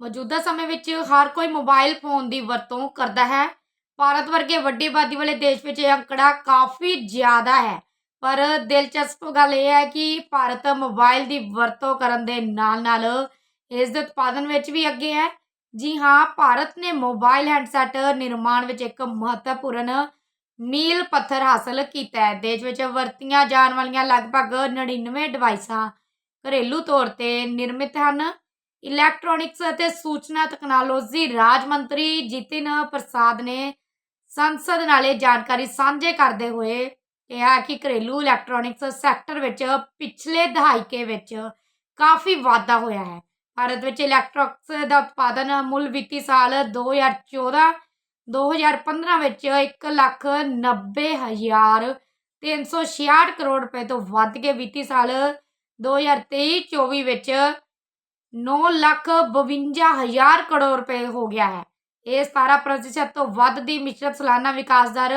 ਮੌਜੂਦਾ ਸਮੇਂ ਵਿੱਚ ਹਰ ਕੋਈ ਮੋਬਾਈਲ ਫੋਨ ਦੀ ਵਰਤੋਂ ਕਰਦਾ ਹੈ। ਭਾਰਤ ਵਰਗੇ ਵੱਡੀ ਆਬਾਦੀ ਵਾਲੇ ਦੇਸ਼ ਵਿੱਚ ਇਹ ਅੰਕੜਾ ਕਾਫੀ ਜ਼ਿਆਦਾ ਹੈ। ਪਰ ਦਿਲਚਸਪ ਗੱਲ ਇਹ ਹੈ ਕਿ ਭਾਰਤ ਮੋਬਾਈਲ ਦੀ ਵਰਤੋਂ ਕਰਨ ਦੇ ਨਾਲ-ਨਾਲ ਇਸ ਦੇ ਉਤਪਾਦਨ ਵਿੱਚ ਵੀ ਅੱਗੇ ਹੈ। ਜੀ ਹਾਂ, ਭਾਰਤ ਨੇ ਮੋਬਾਈਲ ਹੈਂਡਸੈਟ ਨਿਰਮਾਣ ਵਿੱਚ ਇੱਕ ਮਹੱਤਵਪੂਰਨ ਮੀਲ ਪੱਥਰ ਹਾਸਲ ਕੀਤਾ ਹੈ। ਦੇਸ਼ ਵਿੱਚ ਵਰਤੀਆਂ ਜਾਣ ਵਾਲੀਆਂ ਲਗਭਗ 99 ਡਿਵਾਈਸਾਂ ਘਰੇਲੂ ਤੌਰ ਤੇ ਨਿਰਮਿਤ ਹਨ। ਇਲੈਕਟ੍ਰੋਨਿਕਸ ਅਤੇ ਸੂਚਨਾ ਤਕਨਾਲੋਜੀ ਰਾਜ ਮੰਤਰੀ ਜਿਤਿਨ ਪ੍ਰਸਾਦ ਨੇ ਸੰਸਦ ਨਾਲ ਇਹ ਜਾਣਕਾਰੀ ਸਾਂਝੇ ਕਰਦੇ ਹੋਏ ਕਿਹਾ ਕਿ ਘਰੇਲੂ ਇਲੈਕਟ੍ਰੋਨਿਕਸ ਸੈਕਟਰ ਵਿੱਚ ਪਿਛਲੇ ਦਹਾਕੇ ਵਿੱਚ ਕਾਫੀ ਵਾਧਾ ਹੋਇਆ ਹੈ। ਭਾਰਤ ਵਿੱਚ ਇਲੈਕਟ੍ਰੋਨਿਕਸ ਦਾ ਉਤਪਾਦਨ ਮੁੱਲ ਵਿੱਤੀ ਸਾਲ 2014 2015 ਵਿੱਚ 1 ਲੱਖ 90 ਹਜ਼ਾਰ 366 ਕਰੋੜ ਰੁਪਏ ਤੋਂ ਵੱਧ ਕੇ ਵਿੱਤੀ ਸਾਲ 2023-24 ਵਿੱਚ 9 ਲੱਖ 52 ਹਜ਼ਾਰ ਕਰੋੜ ਰੁਪਏ ਹੋ ਗਿਆ ਹੈ। ਇਹ 17% ਤੋਂ ਵੱਧ ਦੀ ਮਿਸ਼ਰਤ ਸਾਲਾਨਾ ਵਿਕਾਸ ਦਰ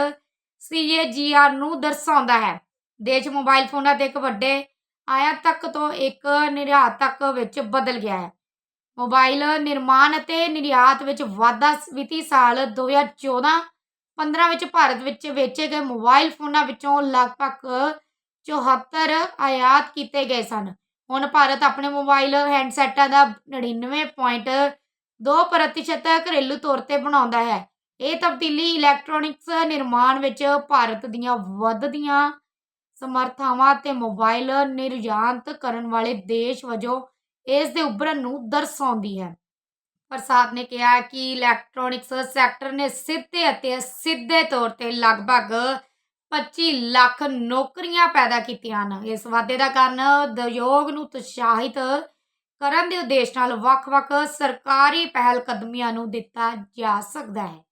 CAGR ਨੂੰ ਦਰਸਾਉਂਦਾ ਹੈ। ਦੇਸ਼ ਮੋਬਾਈਲ ਫੋਨਾਂ ਦੇ ਇੱਕ ਵੱਡੇ ਆਯਾਤਕ ਤੋਂ ਇੱਕ ਨਿਰਯਾਤ ਤੱਕ ਵਿੱਚ ਬਦਲ ਗਿਆ ਹੈ। ਮੋਬਾਈਲ ਨਿਰਮਾਣ ਅਤੇ ਨਿਰਯਾਤ ਵਿੱਚ ਵਾਧਾ ਵਿੱਤੀ ਸਾਲ 2014 15 ਵਿੱਚ ਭਾਰਤ ਵਿੱਚ ਵੇਚੇ ਗਏ ਮੋਬਾਈਲ ਫੋਨਾਂ ਵਿੱਚੋਂ ਲਗਭਗ 74 ਆਯਾਤ ਕੀਤੇ ਗਏ ਸਨ। ਹੁਣ ਭਾਰਤ ਆਪਣੇ ਮੋਬਾਈਲ ਹੈਂਡਸੈਟਾਂ ਦਾ 99.2% ਘਰੇਲੂ ਤੌਰ ਤੇ ਬਣਾਉਂਦਾ ਹੈ। ਇਹ ਤਬਦੀਲੀ ਇਲੈਕਟ੍ਰੋਨਿਕਸ ਨਿਰਮਾਣ ਵਿੱਚ ਭਾਰਤ ਦੀਆਂ ਵੱਧਦੀਆਂ ਸਮਰੱਥਾਵਾਂ ਤੇ ਮੋਬਾਈਲ ਨਿਰਯਾਤ ਕਰਨ ਵਾਲੇ ਦੇਸ਼ ਵਜੋਂ ਇਸ ਦੇ ਉੱਭਰਨ ਨੂੰ ਦਰਸਾਉਂਦੀ ਹੈ। ਪ੍ਰਸਾਦ ਨੇ ਕਿਹਾ ਕਿ ਇਲੈਕਟ੍ਰੋਨਿਕਸ ਸੈਕਟਰ ਨੇ ਸਿੱਧੇ ਅਤੇ ਸਿੱਧੇ ਤੌਰ ਤੇ ਲਗਭਗ 25 ਲੱਖ ਨੌਕਰੀਆਂ ਪੈਦਾ ਕੀਤੀਆਂ ਹਨ। ਇਸ ਵਾਧੇ ਦਾ ਕਾਰਨ ਉਦਯੋਗ ਨੂੰ ਉਤਸ਼ਾਹਿਤ ਕਰਨ ਦੇ ਉਦੇਸ਼ ਨਾਲ ਵੱਖ-ਵੱਖ ਸਰਕਾਰੀ ਪਹਿਲ ਕਦਮੀਆਂ ਨੂੰ ਦਿੱਤਾ ਜਾ ਸਕਦਾ ਹੈ।